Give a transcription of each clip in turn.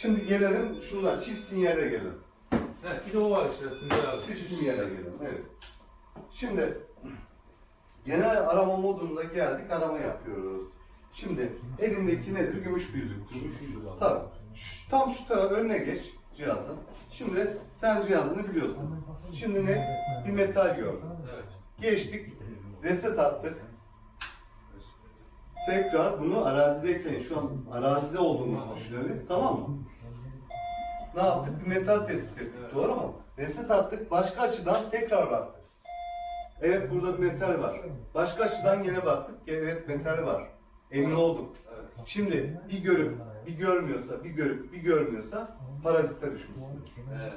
Şimdi gelelim şunlar çift sinyale gelelim. Evet, bir de o var işte. Tuncay abi. Çift sinyale gelelim. Evet. Şimdi genel arama modunda geldik arama yapıyoruz. Şimdi elindeki nedir? Gümüş bir yüzüktür. Gümüş yüzük abi. Tabii. Şu- tam şu tarafa önüne geç cihazın. Şimdi sen cihazını biliyorsun. Şimdi ne? Bir metal gördün. Evet. Geçtik. Reset attık. Tekrar bunu arazideyken, şu an arazide olduğumuzu düşünelim. Tamam mı? Ne yaptık? Bir metal tespit ettik. Evet. Doğru mu? Reset attık. Başka açıdan tekrar baktık. Evet burada bir metal var. Başka açıdan yine baktık. Evet metal var. Emin olduk. Evet. Şimdi bir görüp bir görmüyorsa, bir görüp bir görmüyorsa parazite düşmüşsün. Evet.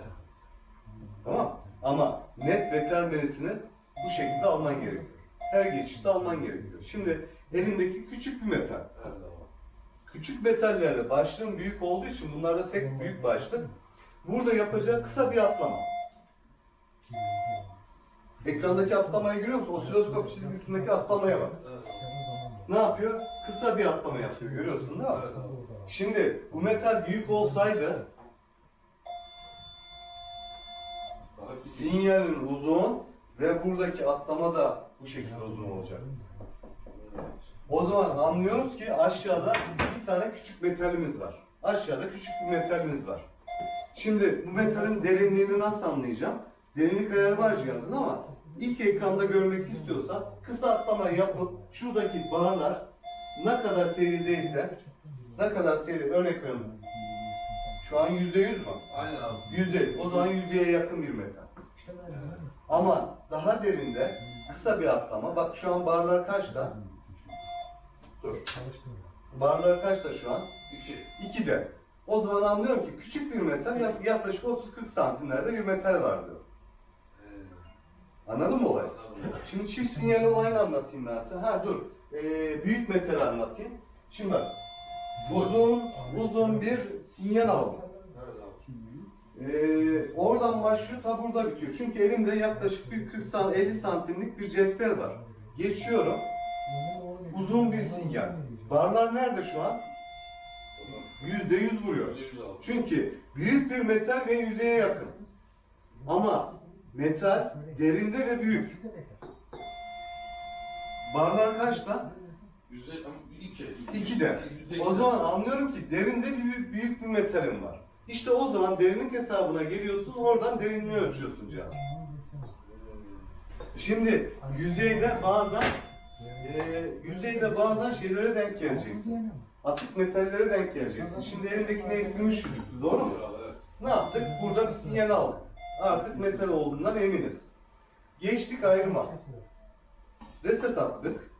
Tamam Ama net veter verisini bu şekilde alman gerekiyor. Her geçişte alman gerekiyor. Şimdi elindeki küçük bir metal. Evet. Küçük metallerde başlığın büyük olduğu için bunlarda tek büyük başlık. Burada yapacağı kısa bir atlama. Ekrandaki atlamayı görüyor musun? Osiloskop çizgisindeki atlamaya bak. Ne yapıyor? Kısa bir atlama yapıyor. Görüyorsun değil mi? Şimdi bu metal büyük olsaydı sinyalin uzun ve buradaki atlama da bu şekilde uzun olacak. O zaman anlıyoruz ki aşağıda bir tane küçük metalimiz var. Aşağıda küçük bir metalimiz var. Şimdi bu metalin derinliğini nasıl anlayacağım? Derinlik ayarı var cihazın ama ilk ekranda görmek istiyorsa kısa atlama yapıp şuradaki barlar ne kadar seviyedeyse ne kadar seviye örnek veriyorum. Şu an yüzde yüz mü? Aynen abi. Yüzde yüz. O zaman yüzdeye yakın bir metal. Ama daha derinde kısa bir atlama. Bak şu an barlar kaçta? Dur. Barlar kaçta şu an? İki. 2'de. O zaman anlıyorum ki küçük bir metal yak- yaklaşık 30-40 santimlerde bir metal var diyor. Evet. Anladın mı olayı? Şimdi çift sinyal olayını anlatayım ben size. Ha dur. Ee, büyük metal anlatayım. Şimdi bak. Uzun, uzun bir sinyal abi. Ee, oradan başlıyor ta burada bitiyor. Çünkü elimde yaklaşık bir 40 san- 50 santimlik bir cetvel var. Geçiyorum. Uzun bir sinyal. Barlar nerede şu an? Tamam. %100 vuruyor. Yüzde yüz abi. Çünkü büyük bir metal ve yüzeye yakın. Ama metal derinde ve büyük. Barlar kaçta? Yüzde ama iki. 2'de. Yani yüzde O iki. zaman anlıyorum ki derinde bir büyük, büyük bir metalim var. İşte o zaman derinlik hesabına geliyorsun, oradan derinliği ölçüyorsun cihaz. Şimdi yüzeyde bazen e, yüzeyde bazen şeylere denk geleceksin. Atık metallere denk geleceksin. Şimdi elindeki ne gümüş yüzüktü, doğru mu? Ne yaptık? Burada bir sinyal aldık. Artık metal olduğundan eminiz. Geçtik ayrıma. Reset attık.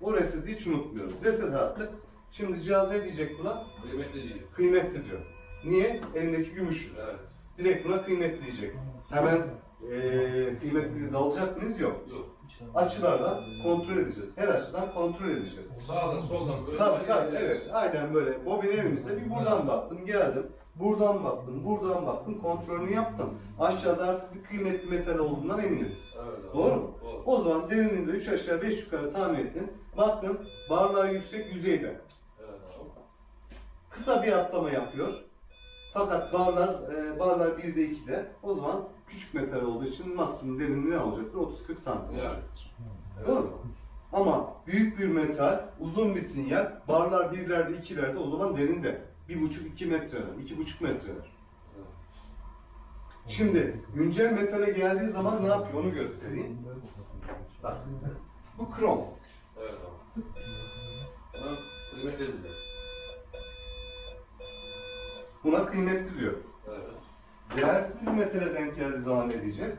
O reseti hiç unutmuyoruz. Reset attık. Şimdi cihaz ne diyecek buna? Kıymetli değil. Kıymetli diyor. Niye? Elindeki gümüş yüzük. Evet. Direkt buna kıymetli diyecek. Hemen eee kıymetli dalacak mıyız? Yok. Yok. Açılarla kontrol edeceğiz. Her açıdan kontrol edeceğiz. Sağdan soldan böyle. Tabii tabii evet aynen böyle. Bobin evimizde bir buradan baktım geldim. Buradan baktım, buradan baktım, kontrolünü yaptım. Aşağıda artık bir kıymetli metal olduğundan eminiz. Evet. Doğru mu? Doğru. O zaman derinliğinde 3 aşağı 5 yukarı tahmin ettin. Baktın barlar yüksek yüzeyde. Evet. Kısa bir atlama yapıyor. Fakat barlar e, barlar 1'de 2'de. O zaman küçük metal olduğu için maksimum derinliği ne olacaktır? 30-40 santim. Yani. Doğru mu? Ama büyük bir metal, uzun bir sinyal, barlar birlerde, ikilerde o zaman derinde. 1,5-2 metreler, 2,5 metreler. Şimdi güncel metale geldiği zaman ne yapıyor onu göstereyim. Bak, bu krom. Evet abi. Buna kıymetli diyor. Bir metale denk ne diyecek?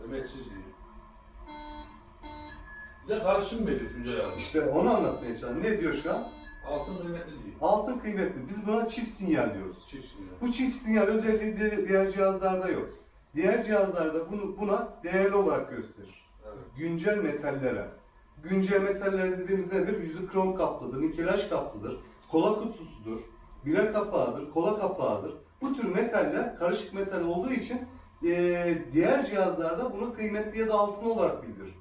Kıymetsiz değil. Bir de karışım veriyor Tuncay abi. İşte onu anlatmaya çalışıyorum. Ne diyor şu an? Altın kıymetli değil. Altın kıymetli. Biz buna çift sinyal diyoruz. Çift sinyal. Bu çift sinyal özelliği di- diğer cihazlarda yok. Diğer cihazlarda bunu, buna değerli olarak gösterir. Evet. Güncel metallere. Güncel metaller dediğimiz nedir? Yüzü krom kaplıdır, nikelaj kaplıdır, kola kutusudur, bira kapağıdır, kola kapağıdır. Bu tür metaller karışık metal olduğu için eee, diğer cihazlarda bunu kıymetli ya da altın olarak bildirir.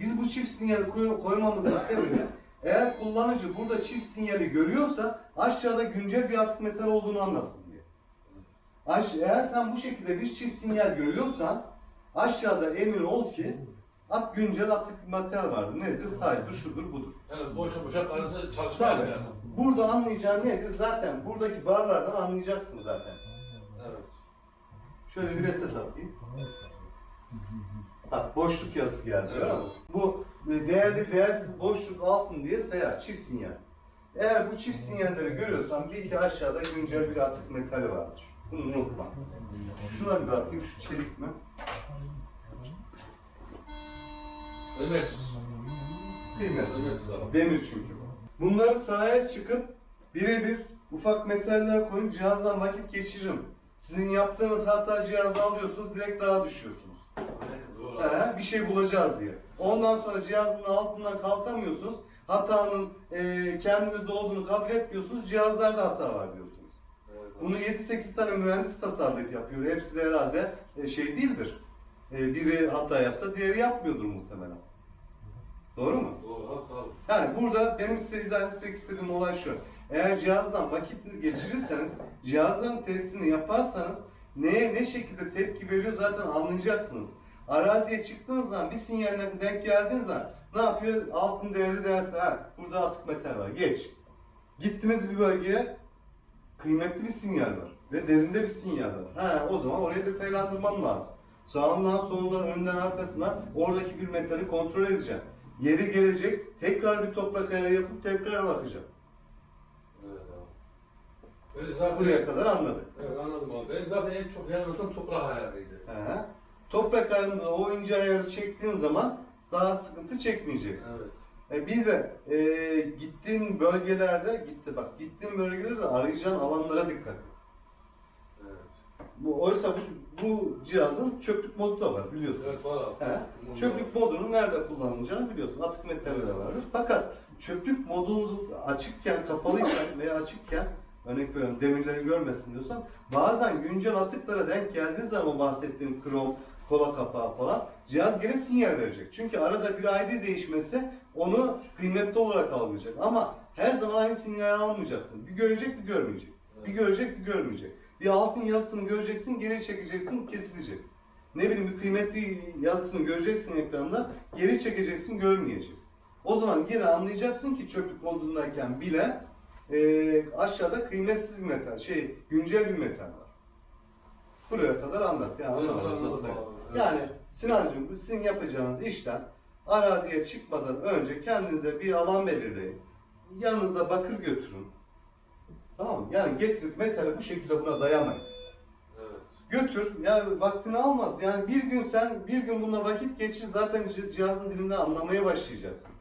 Biz bu çift sinyali koy- koymamızın sebebi eğer kullanıcı burada çift sinyali görüyorsa aşağıda güncel bir atık metal olduğunu anlasın diye. Aş eğer sen bu şekilde bir çift sinyal görüyorsan aşağıda emin ol ki at güncel atık metal vardır. Nedir? Saydır, şudur, budur. Yani boşa boşa karısı çalışmıyor Tabii. yani. Burada anlayacağın nedir? Zaten buradaki barlardan anlayacaksın zaten. Evet. Şöyle bir reset atayım. Bak boşluk yazısı geldi Evet. görüyor musun? Bu e, değerli değersiz boşluk altın diye sayar çift sinyal. Eğer bu çift sinyalleri görüyorsan bil ki aşağıda güncel bir atık metali vardır. Bunu unutma. Şuna bir bakayım şu çelik mi? Kıymetsiz. Kıymetsiz. Kıymetsiz adam. Demir çünkü bu. Bunları sahaya çıkıp birebir ufak metaller koyun cihazdan vakit geçiririm. Sizin yaptığınız hata cihazı alıyorsunuz direkt dağa düşüyorsunuz. Doğru. He, bir şey bulacağız diye. Ondan sonra cihazın altından kalkamıyorsunuz. Hatanın e, kendinizde olduğunu kabul etmiyorsunuz. Cihazlarda hata var diyorsunuz. Evet, Bunu 7-8 tane mühendis tasarlayıp yapıyor. Hepsi de herhalde e, şey değildir. E, biri hata yapsa diğeri yapmıyordur muhtemelen. Doğru mu? Doğru. Tabii. Yani burada benim size izah etmek istediğim olay şu. Eğer cihazdan vakit geçirirseniz, cihazdan testini yaparsanız neye ne şekilde tepki veriyor zaten anlayacaksınız. Araziye çıktığınız zaman bir sinyaline denk geldiğiniz zaman ne yapıyor? Altın değerli dersi, ha burada atık metal var, geç. Gittiniz bir bölgeye kıymetli bir sinyal var ve derinde bir sinyal var. Ha, o zaman orayı detaylandırmam lazım. Sağından, solundan, önden, arkasından oradaki bir metali kontrol edeceğim. Yeri gelecek, tekrar bir toprak ayarı yapıp tekrar bakacağım. Evet abi. Zaten... Buraya kadar anladık. Evet anladım abi. Benim zaten en çok yanıltım toprak ayarıydı. He. Toprak ayarında o ince ayarı çektiğin zaman daha sıkıntı çekmeyeceksin. Evet. E bir de e, gittiğin bölgelerde, gitti bak gittiğin bölgelerde arayacağın alanlara dikkat et. Bu, oysa bu, bu cihazın çöplük modu da var biliyorsun. Evet var abi. He. Çöplük modunu nerede kullanılacağını biliyorsun. Atık metaller vardır. Fakat çöplük modu açıkken, kapalıyken veya açıkken örnek veriyorum demirleri görmesin diyorsan bazen güncel atıklara denk geldiği zaman bahsettiğim krom, kola kapağı falan cihaz gene sinyal verecek. Çünkü arada bir ID değişmesi onu kıymetli olarak algılayacak. Ama her zaman aynı sinyali almayacaksın. Bir görecek bir görmeyecek. Bir görecek bir görmeyecek. Bir altın yazısını göreceksin geri çekeceksin kesilecek. Ne bileyim bir kıymetli yazısını göreceksin ekranda, geri çekeceksin görmeyecek. O zaman yine anlayacaksın ki çöplük modundayken bile e, aşağıda kıymetsiz bir metal, şey güncel bir metal var. Buraya kadar anlat. Yani, Evet, anladım yani Sinancığım sizin yapacağınız işlem araziye çıkmadan önce kendinize bir alan belirleyin. Yanınızda bakır götürün. Tamam mı? Yani getirip metali bu şekilde buna dayamayın. Evet. Götür. Yani vaktini almaz. Yani bir gün sen bir gün bununla vakit geçir zaten ci- cihazın dilinden anlamaya başlayacaksın.